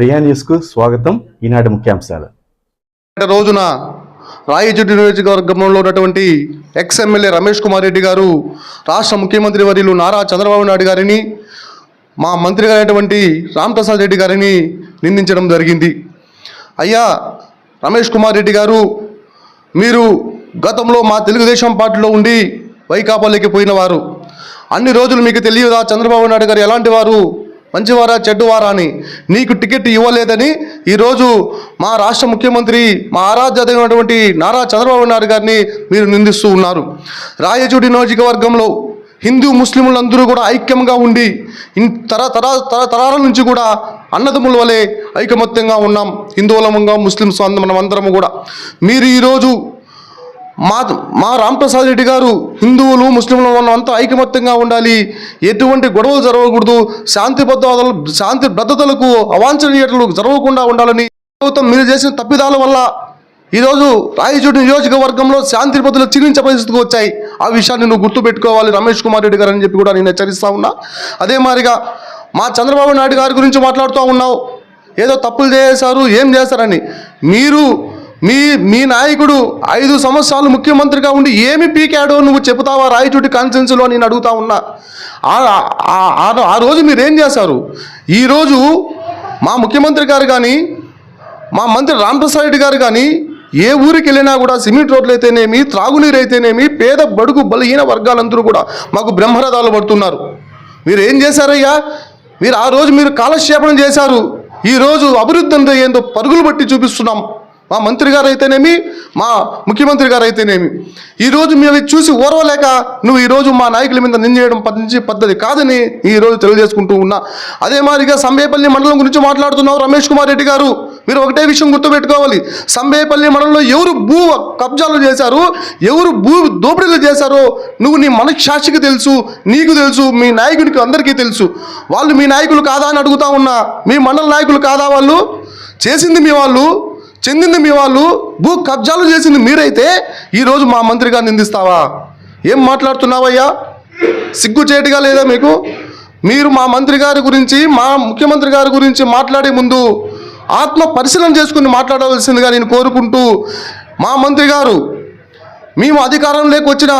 ప్రియా న్యూస్కు స్వాగతం. ఈనాటి ముఖ్యాంశాలు. రోజున రాయచూటి నియోజకవర్గంలో ఉన్నటువంటి ఎక్స్ ఎమ్మెల్యే రమేష్ కుమార్ రెడ్డి గారు రాష్ట్ర ముఖ్యమంత్రి వర్యులు నారా చంద్రబాబు నాయుడు గారిని మా మంత్రి గారైనటువంటి రామ్ప్రసాద్ రెడ్డి గారిని నిందించడం జరిగింది. అయ్యా రమేష్ కుమార్ రెడ్డి గారు మీరు గతంలో మా తెలుగుదేశం పార్టీలో ఉండి వైకాపాలోకి పోయినవారు అన్ని రోజులు మీకు తెలియదా చంద్రబాబు నాయుడు గారు ఎలాంటి వారు? మంచివారా చెడ్డువారా అని నీకు టికెట్ ఇవ్వలేదని ఈరోజు మా రాష్ట్ర ముఖ్యమంత్రి మా ఆరాధ్యమైనటువంటి నారా చంద్రబాబు నాయుడు గారిని మీరు నిందిస్తూ ఉన్నారు. రాయచూడి నియోజకవర్గంలో హిందూ ముస్లింలందరూ కూడా ఐక్యంగా ఉండి తర తర తర తరాల నుంచి కూడా అన్నదమ్ముల వలె ఐకమత్యంగా ఉన్నాం. హిందువులముగా ముస్లిమ్స్ అంద- మనం అందరము కూడా. మీరు ఈరోజు మా మా రామప్రసాద్ రెడ్డి గారు హిందువులు ముస్లింలు మనం అంతా ఐకమత్యంగా ఉండాలి. ఎటువంటి గొడవలు జరగకూడదు. శాంతి భద్రతలు శాంతి భద్రతలకు అవాంఛనీయతలు జరగకుండా ఉండాలని ప్రభుత్వం మీరు చేసిన తప్పిదాల వల్ల ఈరోజు రాయచూటి నియోజకవర్గంలో శాంతి భద్రతలు చిరించే పరిస్థితికి వచ్చాయి. ఆ విషయాన్ని నువ్వు గుర్తుపెట్టుకోవాలి. రమేష్ కుమార్ రెడ్డి గారు అని చెప్పి కూడా నేను హెచ్చరిస్తా ఉన్నా. అదే మాదిరిగా మా చంద్రబాబు నాయుడు గారి గురించి మాట్లాడుతూ ఉన్నావు. ఏదో తప్పులు చేశారు ఏం చేశారని. మీరు మీ మీ నాయకుడు ఐదు సంవత్సరాలు ముఖ్యమంత్రిగా ఉండి ఏమి పీకాడో నువ్వు చెబుతావా? రాయచూటి కాన్స్టిట్యున్సీలో నేను అడుగుతా ఉన్నా. ఆ- రోజు మీరు ఏం చేశారు ఈరోజు మా ముఖ్యమంత్రి గారు కానీ మా మంత్రి రామప్రసాద్ రెడ్డి గారు కానీ ఏ ఊరికి వెళ్ళినా కూడా సిమెంట్ రోడ్లు అయితేనేమి త్రాగునీరు అయితేనేమి పేద బడుగు బలహీన వర్గాలందరూ కూడా మాకు బ్రహ్మరథాలు పడుతున్నారు. మీరు ఏం చేశారయ్యా? మీరు ఆ రోజు మీరు కాలక్షేపణం చేశారు. ఈరోజు అభివృద్ధి అంటే ఏందో పరుగులు బట్టి చూపిస్తున్నాం. మా మంత్రి గారు అయితేనేమి మా ముఖ్యమంత్రి గారు అయితేనేమి ఈరోజు మేము చూసి ఓర్వలేక నువ్వు ఈరోజు మా నాయకుల మీద నిందేయడం పద్ధతి పద్ధతి కాదని ఈరోజు తెలియజేసుకుంటూ ఉన్నా. అదే మాదిరిగా సంబేపల్లి మండలం గురించి మాట్లాడుతున్నావు రమేష్ కుమార్ రెడ్డి గారు. మీరు ఒకటే విషయం గుర్తుపెట్టుకోవాలి. సంబేపల్లి మండలంలో ఎవరు భూ కబ్జాలు చేశారు ఎవరు భూ దోపిడీలు చేశారో నువ్వు నీ మనశ్శాస్త్రికి తెలుసు నీకు తెలుసు మీ నాయకుడికి అందరికీ తెలుసు. వాళ్ళు మీ నాయకులు కాదా అని అడుగుతా ఉన్నా మీ మండల నాయకులు కాదా వాళ్ళు? చేసింది మీ వాళ్ళు? చెందింది మీ వాళ్ళు? భూ కబ్జాలు చేసింది మీరైతే? ఈరోజు మా మంత్రి నిందిస్తావా? ఏం మాట్లాడుతున్నావయ్యా? సిగ్గు చేయటిగా లేదా మీకు? మీరు మా మంత్రి గారి గురించి మా ముఖ్యమంత్రి గారి గురించి మాట్లాడే ముందు ఆత్మ పరిశీలన చేసుకుని మాట్లాడవలసిందిగా నేను కోరుకుంటూ మా మంత్రి గారు మేము అధికారంలోకి వచ్చిన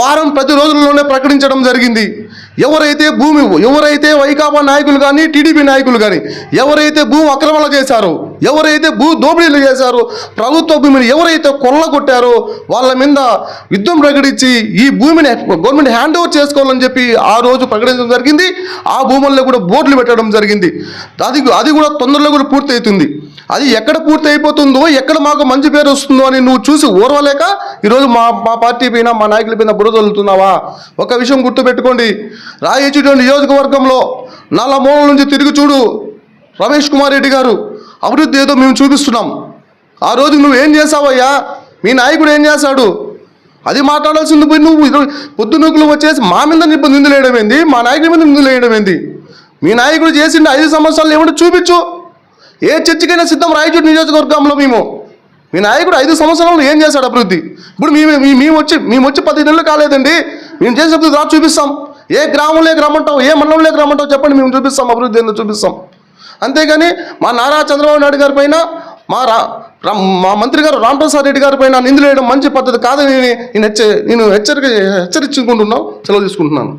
వారం ప్రతి రోజుల్లోనే ప్రకటించడం జరిగింది. ఎవరైతే భూమి ఎవరైతే వైకాపా నాయకులు కానీ టీడీపీ నాయకులు కానీ ఎవరైతే భూమి అక్రమాలు చేశారో ఎవరైతే భూ దోపిడీలు చేశారో ప్రభుత్వ భూమిని ఎవరైతే కొల్లగొట్టారో వాళ్ళ మీద యుద్ధం ప్రకటించి ఈ భూమిని గవర్నమెంట్ హ్యాండ్ ఓవర్ చేసుకోవాలని చెప్పి ఆ రోజు ప్రకటించడం జరిగింది. ఆ భూముల్లో కూడా బోర్డులు పెట్టడం జరిగింది. అది అది కూడా తొందరలో కూడా పూర్తి అవుతుంది అది ఎక్కడ పూర్తి అయిపోతుందో ఎక్కడ మాకు మంచి పేరు వస్తుందో అని నువ్వు చూసి ఓర్వలేక ఈరోజు మా మా పార్టీ పైన మా నాయకుల పైన బురద వదులుతున్నావా ఒక విషయం గుర్తుపెట్టుకోండి. రాయచూటి నియోజకవర్గంలో నల్ల మూల నుంచి తిరిగి చూడు రమేష్ కుమార్ రెడ్డి గారు. అభివృద్ధి ఏదో మేము చూపిస్తున్నాం. ఆ రోజు నువ్వు ఏం చేసావయ్యా మీ నాయకుడు ఏం చేశాడు? అది మాట్లాడాల్సింది పోయి నువ్వు ఈరోజు పొద్దునూకులు వచ్చేసి మా మీద నిప్పు ఏంది? మా నాయకుడి మీద నిందులేయడం ఏంది? మీ నాయకుడు చేసిండు ఐదు సంవత్సరాలు ఏమిటో చూపించు. ఏ చర్చకైనా సిద్ధం రాయచూడు నియోజకవర్గంలో మేము. మీ నాయకుడు ఐదు సంవత్సరాలు ఏం చేశాడు అభివృద్ధి? ఇప్పుడు మేము మీ- మేము వచ్చి మేము వచ్చి పది నెలలు కాలేదండి. మేము చేసిన రా చూపిస్తాం. ఏ గ్రామంలో రమ్మంటావు ఏ మండలంలో గ్రామంటావు చెప్పండి మేము చూపిస్తాం. అభివృద్ధి ఏందో చూపిస్తాం. అంతేగాని మా నారా చంద్రబాబు నాయుడు గారి పైన మా రా మా మంత్రి గారు రామప్రసాద్ రెడ్డి గారి పైన నిందులు వేయడం మంచి పద్ధతి కాదని నేను హెచ్చ నేను హెచ్చరిక హెచ్చరించుకుంటున్నాం సెలవు తీసుకుంటున్నాను.